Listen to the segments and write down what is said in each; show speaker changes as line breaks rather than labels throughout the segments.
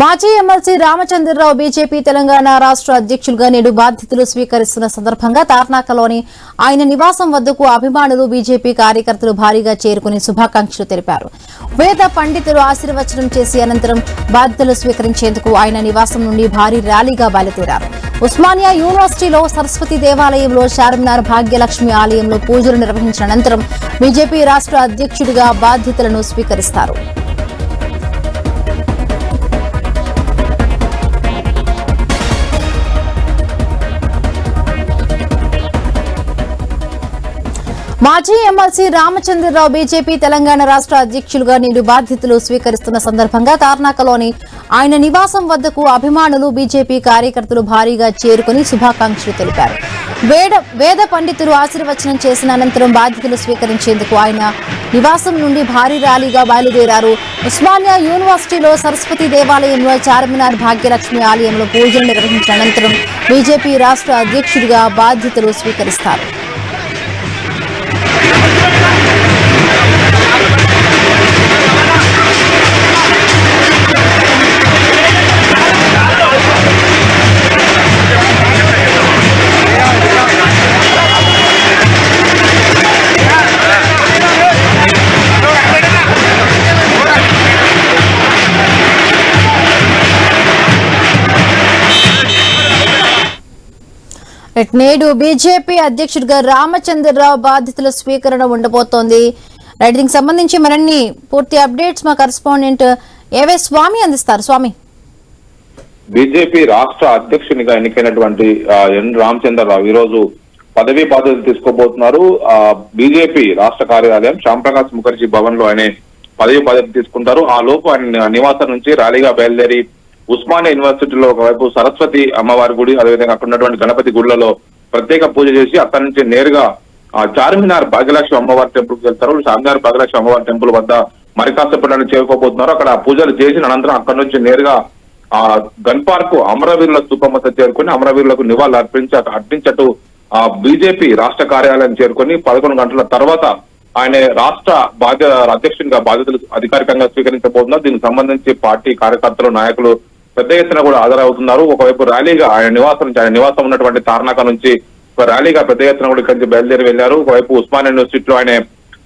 మాజీ MLC Ramachandra Rao BJP Telangana రాష్ట్ర అధ్యక్షులుగా నేడు బాధ్యతలు స్వీకరిస్తున్న సందర్భంగా తార్నాకలోని ఆయన నివాసం వద్దకు అభిమానులు బీజేపీ కార్యకర్తలు భారీగా చేరుకుని శుభాకాంక్షలు తెలిపారు. వేద పండితులు ఆశీర్వచనం చేసి అనంతరం బాధ్యతలు స్వీకరించేందుకు ఆయన నివాసం నుండి భారీ ర్యాలీగా బయలుదేరారు. ఉస్మానియా యూనివర్సిటీలో సరస్వతి దేవాలయంలో చార్మినార్ భాగ్యలక్ష్మి ఆలయంలో పూజలు నిర్వహించిన అనంతరం బీజేపీ రాష్ట్ర అధ్యక్షుడిగా బాధ్యతలను స్వీకరిస్తారు. మాజీ ఎమ్మెల్సీ రామచంద్రరావు బీజేపీ తెలంగాణ రాష్ట్ర అధ్యక్షులుగా నేడు బాధ్యతలు స్వీకరిస్తున్న సందర్భంగా తార్నాకలోని ఆయన నివాసం వద్దకు అభిమానులు బీజేపీ కార్యకర్తలు భారీగా చేరుకుని శుభాకాంక్షలు తెలిపారు. వేద వేద పండితులు ఆశీర్వచనం చేసిన అనంతరం బాధ్యతలు స్వీకరించేందుకు ఆయన నివాసం నుండి భారీ ర్యాలీగా బయలుదేరారు. ఉస్మానియా యూనివర్సిటీలో సరస్వతి దేవాలయంలో చార్మినార్ భాగ్యలక్ష్మి ఆలయంలో పూజలు నిర్వహించిన అనంతరం బీజేపీ రాష్ట్ర అధ్యక్షుడిగా బాధ్యతలు స్వీకరిస్తారు. నేడు బీజేపీ అధ్యక్షుడిగా రామచంద్రరావు బాధ్యతల స్వీకరణ ఉండబోతోంది. రైట్ దీనికి సంబంధించి మరిన్ని పూర్తి అప్డేట్స్ మా కరస్పాండెంట్ ఏవే స్వామి అందిస్తారు. స్వామి.
బీజేపీ రాష్ట్ర అధ్యక్షునిగా ఎన్నికైనటువంటి ఎన్ రామచంద్రరావు ఈ రోజు పదవీ బాధ్యతలు తీసుకోబోతున్నారు. ఆ, బీజేపీ రాష్ట్ర కార్యాలయం శ్యాంప్రకాశ్ ముఖర్జీ భవన్లో ఆయన పదవి బాధ్యత తీసుకుంటారు. ఆ లోపు ఆయన నివాసం నుంచి ర్యాలీగా బయలుదేరి ఉస్మానియా యూనివర్సిటీలో ఒకవైపు సరస్వతి అమ్మవారి గుడి అదేవిధంగా అక్కడ ఉన్నటువంటి గణపతి గుళ్ళలో ప్రత్యేక పూజ చేసి అక్కడి నుంచి నేరుగా ఆ, చార్మినార్ భాగ్యలక్ష్మి అమ్మవారి టెంపుల్కి వెళ్తారు. చార్మినార్ భాగ్యలక్ష్మి అమ్మవారి టెంపుల్ వద్ద మరి కాసేపటి చేరుకోబోతున్నారు. అక్కడ పూజలు చేసిన అనంతరం అక్కడి నుంచి నేరుగా ఆ గన్ పార్క్ అమరవీరుల స్థూపం చేరుకొని చేరుకుని అమరవీరులకు నివాళులు అర్పించి అర్పించటు ఆ బీజేపీ రాష్ట్ర కార్యాలయం చేరుకొని పదకొండు గంటల తర్వాత ఆయన రాష్ట్ర బాధ్య అధ్యక్షునిగా బాధ్యతలు అధికారికంగా స్వీకరించబోతున్నారు. దీనికి సంబంధించి పార్టీ కార్యకర్తలు నాయకులు పెద్ద ఎత్తున కూడా హాజరవుతున్నారు. ఒకవైపు ర్యాలీగా ఆయన నివాసం నుంచి ఆయన నివాసం ఉన్నటువంటి తార్నాక నుంచి ఒక ర్యాలీగా పెద్ద ఎత్తున కూడా ఇక్కడి నుంచి బయలుదేరి వెళ్ళారు ఒకవైపు ఉస్మాన్ యూనివర్సిటీలో ఆయన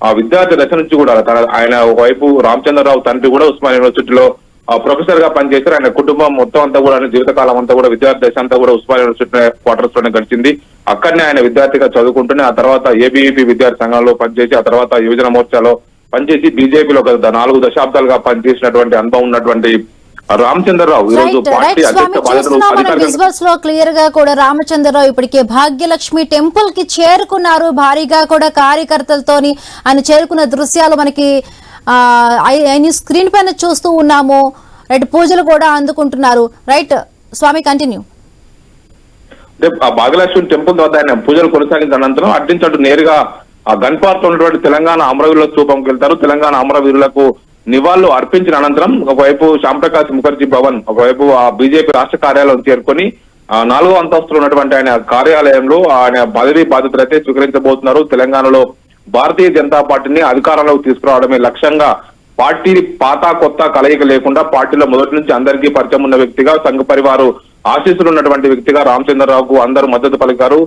ఆ విద్యార్థి దశ నుంచి కూడా తన ఆయన ఒకవైపు రామచంద్రరావు తండ్రి కూడా ఉస్మాన్ యూనివర్సిటీలో ప్రొఫెసర్గా పనిచేశారు. ఆయన కుటుంబం మొత్తం అంతా కూడా ఆయన జీవితకాలం అంతా కూడా విద్యార్థి దశ అంతా కూడా ఉస్మాన్ యూనివర్సిటీ క్వార్టర్స్లోనే గడిచింది. అక్కడనే ఆయన విద్యార్థిగా చదువుకుంటూనే ఆ తర్వాత ఏబీఈపీ విద్యార్థి సంఘంలో పనిచేసి ఆ తర్వాత యువజన మోర్చాలో పనిచేసి బీజేపీలో ఒక నాలుగు దశాబ్దాలుగా పనిచేసినటువంటి అనుభవం ఉన్నటువంటి రామచంద్రరావు పార్టీ అధ్యక్ష
విజువల్స్లో క్లియర్గా కూడా రామచంద్రరావు ఇప్పటికే భాగ్యలక్ష్మి టెంపుల్కి చేరుకున్నారు. భారీగా కూడా కార్యకర్తలతోని ఆయన చేరుకున్న దృశ్యాలు మనకి ఆయన స్క్రీన్ పైన చూస్తూ ఉన్నాము. రైట్ పూజలు కూడా అందుకుంటున్నారు. రైట్ స్వామి కంటిన్యూ
అంటే ఆ భాగ్యలక్ష్మి టెంపుల్ వద్ద ఆయన పూజలు కొనసాగించిన అనంతరం అడ్డించట్టు నేరుగా ఆ గన్ పార్క్లో ఉన్నటువంటి తెలంగాణ అమరవీరుల స్థూపంకి వెళ్తారు. తెలంగాణ అమరవీరులకు నివాళులు అర్పించిన అనంతరం ఒకవైపు శ్యాంప్రకాశ్ ముఖర్జీ భవన్ ఒకవైపు ఆ బీజేపీ రాష్ట్ర కార్యాలయం చేరుకొని నాలుగో అంతస్తులో ఉన్నటువంటి ఆయన కార్యాలయంలో ఆయన పదవీ బాధ్యతలైతే స్వీకరించబోతున్నారు. తెలంగాణలో భారతీయ జనతా పార్టీని అధికారంలోకి తీసుకురావడమే లక్ష్యంగా పార్టీ పాత కొత్త కలయిక లేకుండా పార్టీలో మొదటి నుంచి అందరికీ పరిచయం ఉన్న వ్యక్తిగా సంఘ పరివారు ఆశీస్సులు ఉన్నటువంటి వ్యక్తిగా రామచంద్రరావుకు అందరూ మద్దతు పలికారు.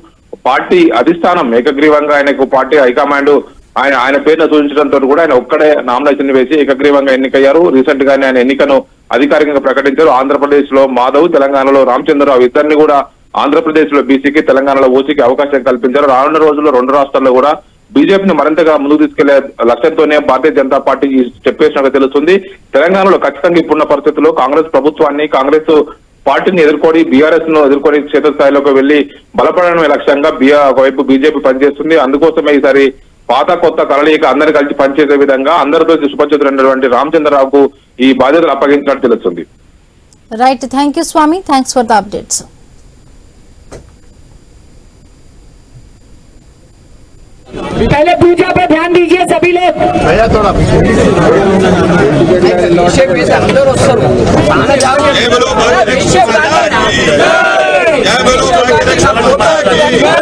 పార్టీ అధిష్టానం ఏకగ్రీవంగా ఆయనకు పార్టీ హైకమాండ్ ఆయన ఆయన పేరును సూచించడంతో కూడా ఆయన ఒక్కడే నామినేషన్ వేసి ఏకగ్రీవంగా ఎన్నికయ్యారు. రీసెంట్ గానే ఆయన ఎన్నికను అధికారికంగా ప్రకటించారు. ఆంధ్రప్రదేశ్లో మాధవ్ తెలంగాణలో రామచంద్రరావు ఇద్దరిని కూడా ఆంధ్రప్రదేశ్లో బీసీకి తెలంగాణలో ఓసీకి అవకాశం కల్పించారు. రానున్న రోజుల్లో రెండు రాష్ట్రాల్లో కూడా బీజేపీని మరింతగా ముందుకు తీసుకెళ్ళే లక్ష్యంతోనే భారతీయ జనతా పార్టీ చెప్పేసినట్టు స్టెప్ వేసినట్టు తెలుస్తుంది. తెలంగాణలో ఖచ్చితంగా ఇప్పుడున్న పరిస్థితుల్లో కాంగ్రెస్ ప్రభుత్వాన్ని కాంగ్రెస్ పార్టీని ఎదుర్కొని బీఆర్ఎస్ను ఎదుర్కొని క్షేత్రస్థాయిలోకి వెళ్ళి బలపడడమే లక్ష్యంగా బీఆర్ ఒకవైపు బీజేపీ పనిచేస్తుంది. అందుకోసమే ఈసారి పాత కొత్త కలయిక అందరు కలిసి పనిచేసే విధంగా అందరితో సుపరిచితులైనటువంటి రామచంద్రరావుకు ఈ బాధ్యతలు అప్పగించినట్టు తెలుస్తుంది
right thank you Swami thanks for the updates
पहले पूजा पे ध्यान दीजिए सभी लोग
भैया थोड़ा
जय बोलो भाग्यलक्ष्मी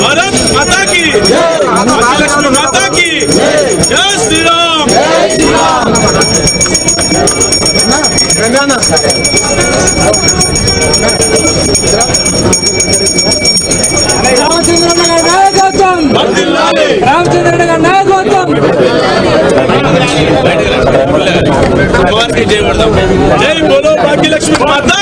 భారత్ మాతాకి భాగ్యలక్ష్మి మాతాకి జై శ్రీరామ్
నాయకత్వం
వర్ధిల్లాలి.
రామచంద్రుడి గారి నాయకత్వం
భగవాన్కి జై కొడదాం. జై బోలో భాగ్యలక్ష్మి మాతాకి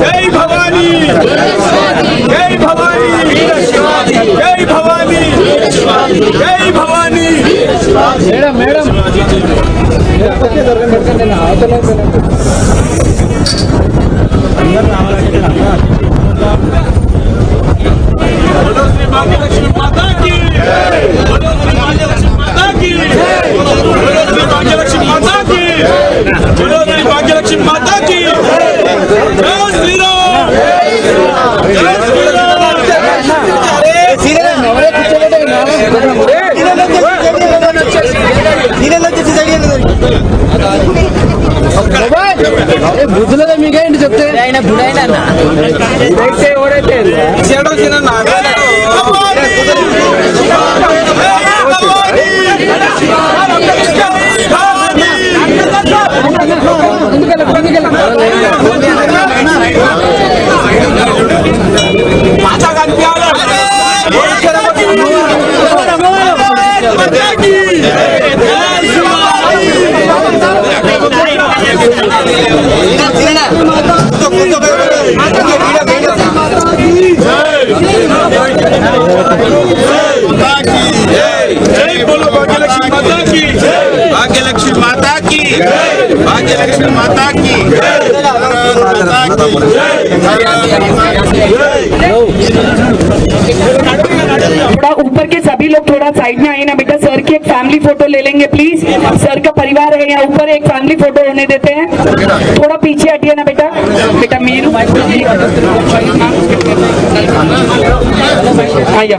జై భవానీ జై భవానీ జై భవానీ జై భవానీ
మేడం మేడం
బోలో
బుద్ధులదే మీకేంటి చెప్తే? ఆయన అయితే ఎవరైతే
జై బోలో భాగ్యలక్ష్మి మాతాకి భాగ్యలక్ష్మి
ऊपर के सभी लोग थोड़ा साइड में आइए ना बेटा सर की एक फैमिली फोटो ले लेंगे प्लीज सर का परिवार है यहाँ ऊपर एक फैमिली फोटो होने देते हैं थोड़ा पीछे हटिए ना बेटा बेटा मीरू आइए